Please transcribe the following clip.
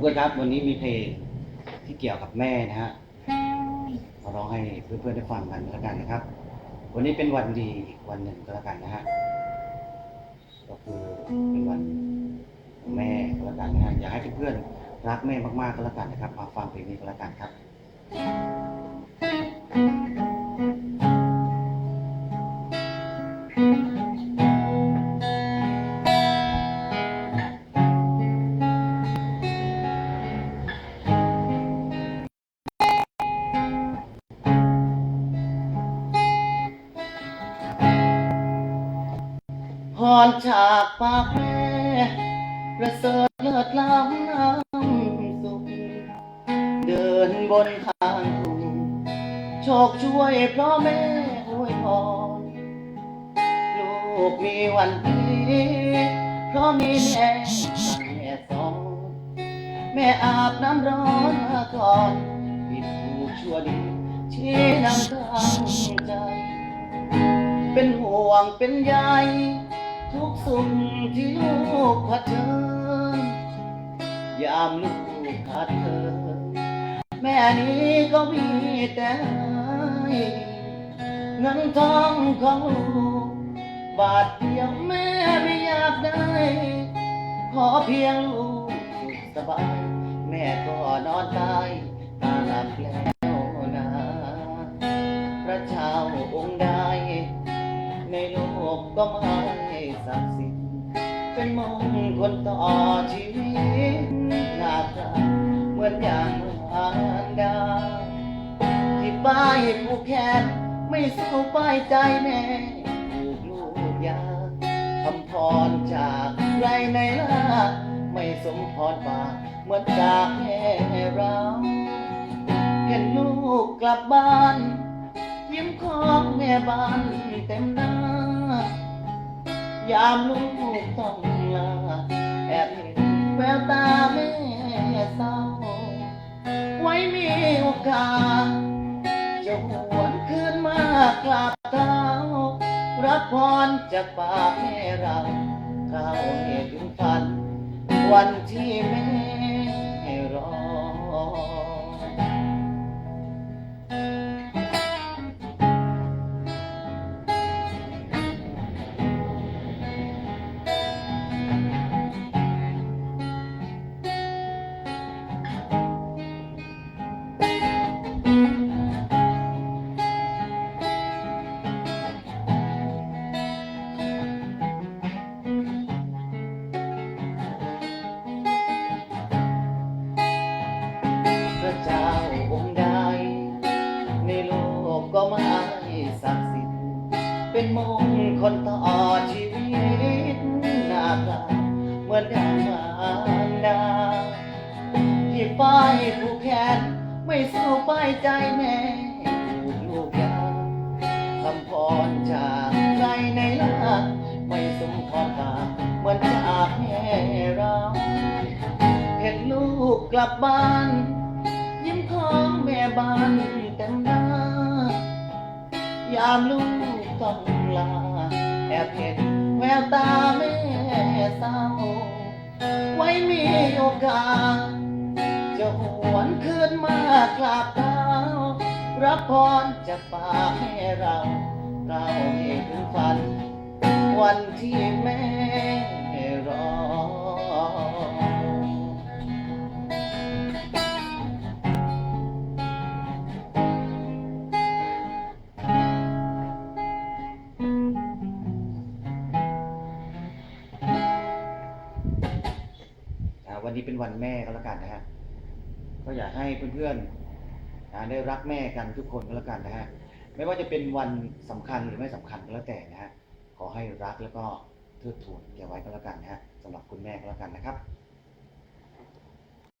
เพื่อนครับวันนี้มีเพลงที่เกี่ยวกับแม่นะฮะมาร้องให้เพื่อนๆได้ฟังกันแล้วกันนะครับ วันนี้เป็นวันดีอีกวันหนึ่งก็แล้วกันนะฮะก็คือเป็นวันของแม่ก็แล้วกันนะฮะอยากให้เพื่อนๆรักแม่มากๆก็แล้วกันนะครับ มาฟังเพลงนี้ก็แล้วกันครับ รจากปากแม่ประเสริฐเลิศล้ำน้ำสุข เดินบนทางทุ่งโชคช่วยเพราะแม่อวยพรลูกมีวันดีเพราะมีแม่แม่สอนแม่อาบน้ำร้อนมาก่อนผิดถูกชั่วดีชี้นำทางใจ เป็นห่วงเป็นใย ที่ลูกเผชิญยามลูกขาดเธอ แม่นี้ก็มีแต่เงินทองของลูกบาทเดียวแม่ไม่อยากได้ ขอเพียงลูกสุขสบาย แม่ก็นอนตายตาหลับแล้วนะพระเจ้าองค์ใดในโลกก็ม่ศักดิ์สิทธิ์ เป็นต่อชีวิตนาคราเหมือนอย่างมารดาที่ป้ายผูกแขนไม่สู้ป้ายใจแม่ผูกลูกยาคำพรจากใครในล่าไม่สมพรปากเหมือนจากแม่เราเห็นลูกกลับบ้าน ยิ้มของแม่บ้านเต็มหน้ายามลูกต้องลา แอบเห็นแววตาแม่เศร้า ไว้มีโอกาสจะหวนคืนมากราบเท้ารับพรจากปากแม่เราเข้าให้ถึงฝัน วันที่แม่ เป็นมงคลต่อชีวิตนาคราเหมือนดังมารดาที่ป้ายผู้แขนไม่สู้ป้ายใจแม่ลูกลูกยาคำพรจากใครในล่าไม่สมพรตาเหมือนจากแม่เราเห็นลูกกลับบ้าน ยิ้มของแม่บ้านเต็มหน้ายามลูก ต้องลา แอบเห็นแววตาแม่เศร้า ไว้มีโอกาส จะหวนคืนมากราบเท้ารับพรจากปากให้เราเราให้ถึงฝัน วันที่แม่ วันนี้เป็นวันแม่ก็แล้วกันนะฮะก็อยากให้เพื่อนๆนะได้รักแม่กันทุกคนก็แล้วกันนะฮะไม่ว่าจะเป็นวันสำคัญหรือไม่สำคัญก็แล้วแต่นะฮะขอให้รักแล้วก็เทิดทูนแกไว้ก็แล้วกันนะฮะสำหรับคุณแม่ก็แล้วกันนะครับ